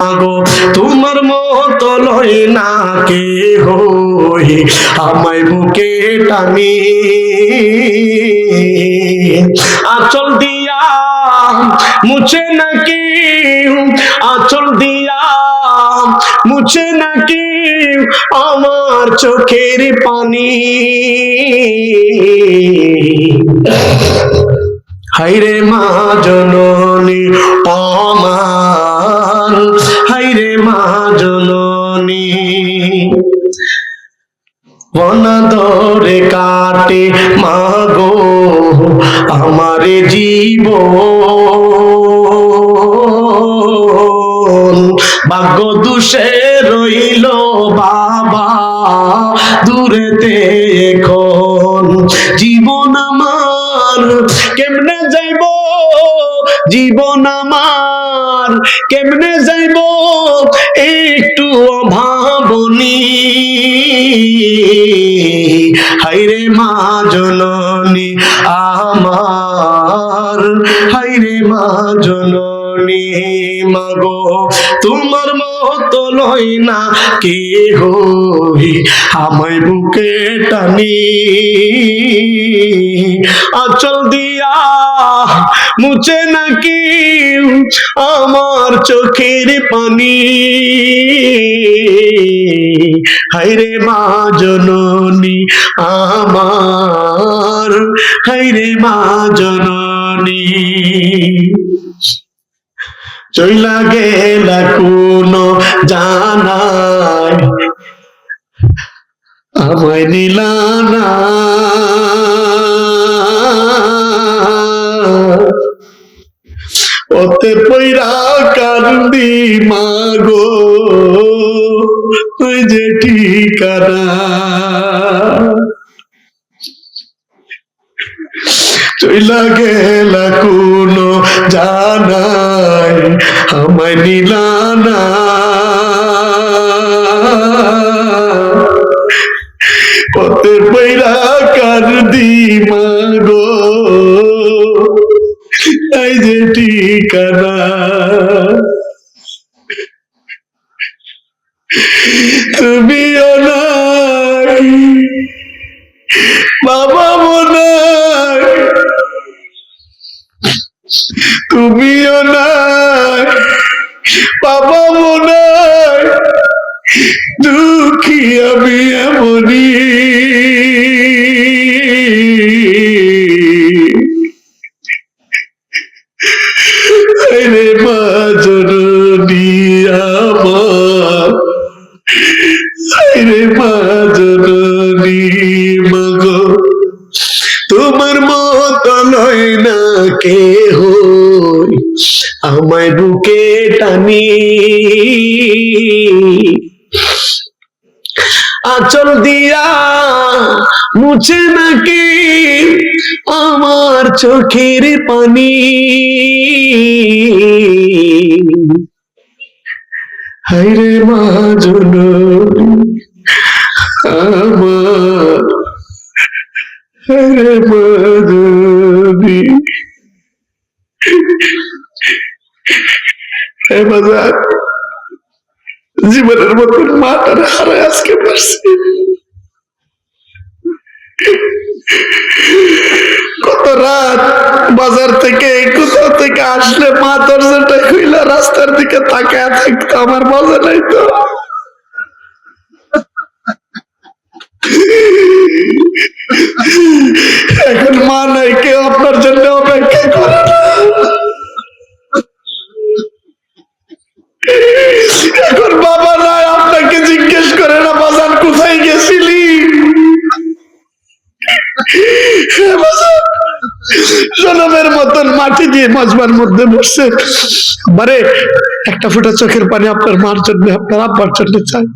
গো তোমার মত লই না কে হই আমায় বুকে টানি। আচল দিয়া, মুছে নাকি আচল দিয়া, মুছে নাকি আমার চোখের পানি। হাইরে মা জননী অমান। হাইরে মা জননী। অনাদরে কাটে মাগো আমার জীব ভাগ্য দুষে রইল বাবা, দূরেতে এখন। জীবন আমার, কেমনে যাইব? একটু অভাবনী। হাইরে মা জননী আমার, হাইরে মা জননী মাগো, তোমার মত লই না কে হই আমায় বুকে টানি, আচল দিয়া মুছে নাকি আমার চোখের পানি? হাইরে মা জননী আমার হাইরে মা জননী। চইলা গেলা কোনো জানাই, আমায় নিলানা মাগো যে ঠিকানা। চইলা গেলা কোনো জানাই, আমায় নিলানা পথে পৈরা কার দি মাগো, এই যে ঠিকানা। বাবা মনাই তুমিও নাই। বাবা মনাই দুঃখী আমি এমনই। কে হই, আমায় বুকে টানি। আচল দিয়া মুছে নাকি আমার চোখের পানি। হাইরে মা জননী, আমার হাইরে জীবনের মতো মাটার হারায় আজকে পারছি। কত রাত বাজার থেকে, কোথাও থেকে আসলে মা দরজাটা খুইলা রাস্তার দিকে তাকায় থাকতো, আমার মজা নাই তো। জনমের মতন মাটি দিয়ে মজবার মধ্যে বসছে বারে, একটা ফুটা চোখের পানি আপনার মার জন্য, আপনার আব্বার জন্য চাই।